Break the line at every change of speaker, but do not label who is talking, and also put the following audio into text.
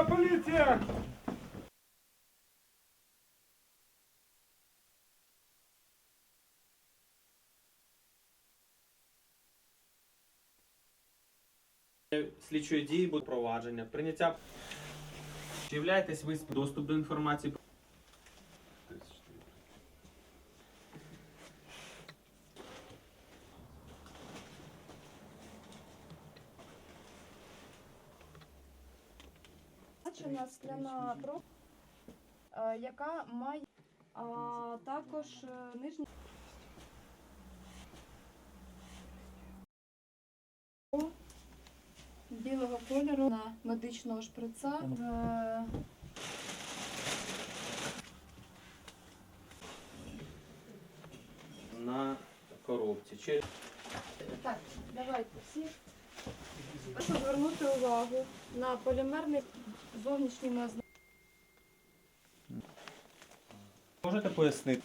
Національна поліція!
слідчої дії буде провадження, прийняття. Чи являєтесь ви доступ до інформації?
Бачена скляна проб, е, яка має а, також е, нижні. Білого кольору на медичного шприца е,
На коробці.
Так, давайте всі. Звернути увагу на полімерний зовнішній ознак.
можете пояснити?